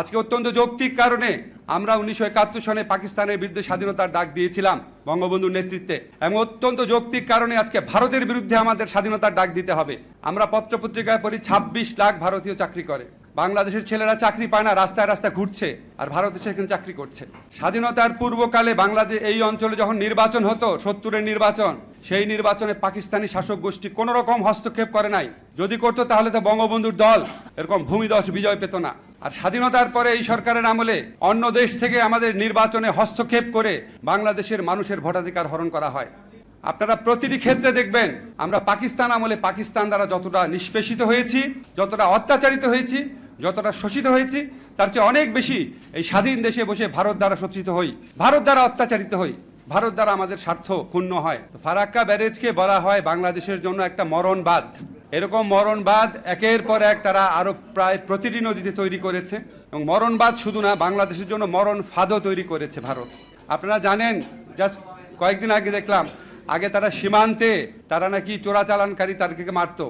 আজকে অত্যন্ত যৌক্তিক কারণে আমরা উনিশশো একাত্তর সনে পাকিস্তানের বিরুদ্ধে স্বাধীনতার ডাক দিয়েছিলাম বঙ্গবন্ধুর নেতৃত্বে এবং অত্যন্ত যৌক্তিক কারণে আজকে ভারতের বিরুদ্ধে আমাদের স্বাধীনতার ডাক দিতে হবে। আমরা পত্রপত্রিকায় পড়ি, ছাব্বিশ লাখ ভারতীয় চাকরি করে। বাংলাদেশের ছেলেরা চাকরি পায় না, রাস্তায় রাস্তায় ঘুরছে আর ভারতে সেখানে চাকরি করছে। স্বাধীনতার পূর্বকালে বাংলাদেশ এই অঞ্চলে যখন নির্বাচন হতো, সত্তরের নির্বাচন, সেই নির্বাচনে পাকিস্তানি শাসক গোষ্ঠী কোনো রকম হস্তক্ষেপ করে নাই। যদি করতো তাহলে তো বঙ্গবন্ধুর দল এরকম ভূমিদশ বিজয় পেত না। আর স্বাধীনতার পরে এই সরকারের আমলে অন্য দেশ থেকে আমাদের নির্বাচনে হস্তক্ষেপ করে বাংলাদেশের মানুষের ভোটাধিকার হরণ করা হয়। আপনারা প্রতিটি ক্ষেত্রে দেখবেন, আমরা পাকিস্তান আমলে পাকিস্তান দ্বারা যতটা নিষ্পেষিত হয়েছি, যতটা অত্যাচারিত হয়েছি, যতটা শোষিত হয়েছি, তার চেয়ে অনেক বেশি এই স্বাধীন দেশে বসে ভারত দ্বারা শোষিত হই, ভারত দ্বারা অত্যাচারিত হই, ভারত দ্বারা আমাদের স্বার্থ ক্ষুণ্ণ হয়। তো ফারাক্কা ব্যারেজকে বলা হয় বাংলাদেশের জন্য একটা মরণবাদ। এরকম মরণবাদ একের পর এক তারা আরও প্রায় প্রতিটি নদীতে তৈরি করেছে এবং মরণবাদ শুধু না, বাংলাদেশের জন্য মরণ ফাঁদও তৈরি করেছে ভারত। আপনারা জানেন জাস্ট কয়েকদিন আগে দেখলাম, আগে তারা সীমান্তে, তারা নাকি চোরাচালানকারী তাদেরকে মারতো।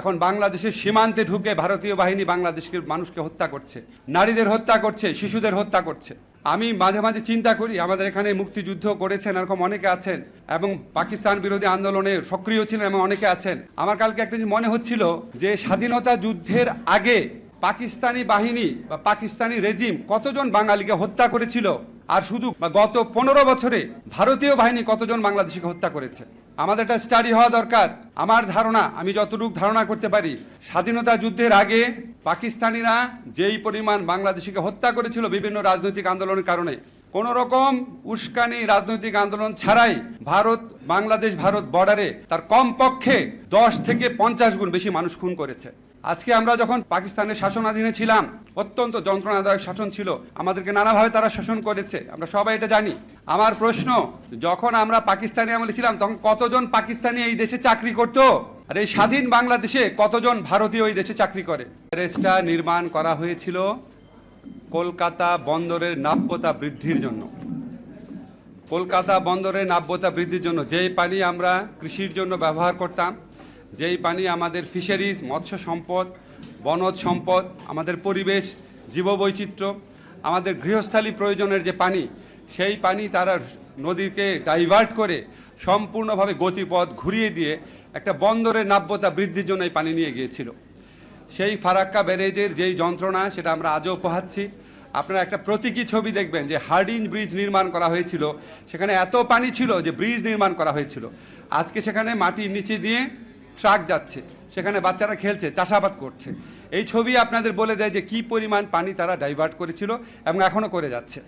এখন বাংলাদেশের সীমান্তে ঢুকে ভারতীয় বাহিনী বাংলাদেশের মানুষকে হত্যা করছে। নারীদের হত্যা করছে, শিশুদের হত্যা করছে। আমি মাঝে মাঝে চিন্তা করি, আমাদের এখানে মুক্তিযুদ্ধ করেছেন এরকম অনেকে আছেন এবং পাকিস্তান বিরোধী আন্দোলনে সক্রিয় ছিলেন এবং অনেকে আছেন। আমার কালকে একটা মনে হচ্ছিল যে স্বাধীনতা যুদ্ধের আগে পাকিস্তানি বাহিনী বা পাকিস্তানি রেজিম কতজন বাঙালিকে হত্যা করেছিল আর শুধু গত পনেরো বছরে ভারতীয় বাহিনী কতজন বাংলাদেশিকে হত্যা করেছে? আমাদের একটা স্টাডি হওয়া দরকার। আমার ধারণা, আমি যতটুকু ধারণা করতে পারি, স্বাধীনতা যুদ্ধের আগে পাকিস্তানিরা যেই পরিমাণ বাংলাদেশিকে হত্যা করেছিল বিভিন্ন রাজনৈতিক আন্দোলনের কারণে, কোন রকম উস্কানি রাজনৈতিক আন্দোলন ছাড়াই ভারত, বাংলাদেশ, ভারত বর্ডারে তার কমপক্ষে দশ থেকে পঞ্চাশ গুণ বেশি মানুষ খুন করেছে। আজকে আমরা যখন পাকিস্তানের শাসনাধীনে ছিলাম, অত্যন্ত যন্ত্রণাদায়ক শাসন ছিল, আমাদেরকে নানাভাবে তারা শাসন করেছে, আমরা সবাই এটা জানি। আমার প্রশ্ন, যখন আমরা পাকিস্তানি আমলে ছিলাম, তখন কতজন পাকিস্তানি এই দেশে চাকরি করতো? আর এই স্বাধীন বাংলাদেশে কতজন ভারতীয় এই দেশে চাকরি করে? ব্যারেজটা নির্মাণ করা হয়েছিল কলকাতা বন্দরের নাব্যতা বৃদ্ধির জন্য। কলকাতা বন্দরের নাব্যতা বৃদ্ধির জন্য যেই পানি আমরা কৃষির জন্য ব্যবহার করতাম, যেই পানি আমাদের ফিশারিজ মৎস্য সম্পদ, বনজ সম্পদ, আমাদের পরিবেশ, জীববৈচিত্র্য, আমাদের গৃহস্থালী প্রয়োজনের যে পানি, সেই পানি তারা নদীকে ডাইভার্ট করে সম্পূর্ণভাবে গতিপথ ঘুরিয়ে দিয়ে একটা বন্দরের নাব্যতা বৃদ্ধির জন্য এই পানি নিয়ে গিয়েছিল। সেই ফারাক্কা ব্যারেজের যেই যন্ত্রণা, সেটা আমরা আজও পোহাচ্ছি আপনারা একটা প্রতীকী ছবি দেখবেন যে হার্ডিন ব্রিজ নির্মাণ করা হয়েছিল। সেখানে এত পানি ছিল যে ব্রিজ নির্মাণ করা হয়েছিল। আজকে সেখানে মাটির নিচে দিয়ে ট্রাক যাচ্ছে, সেখানে বাচ্চারা খেলছে, চাষাবাদ করছে। এই ছবি আপনাদের বলে দেয় যে কি পরিমাণ পানি তারা ডাইভার্ট করেছিল এবং এখনও করে যাচ্ছে।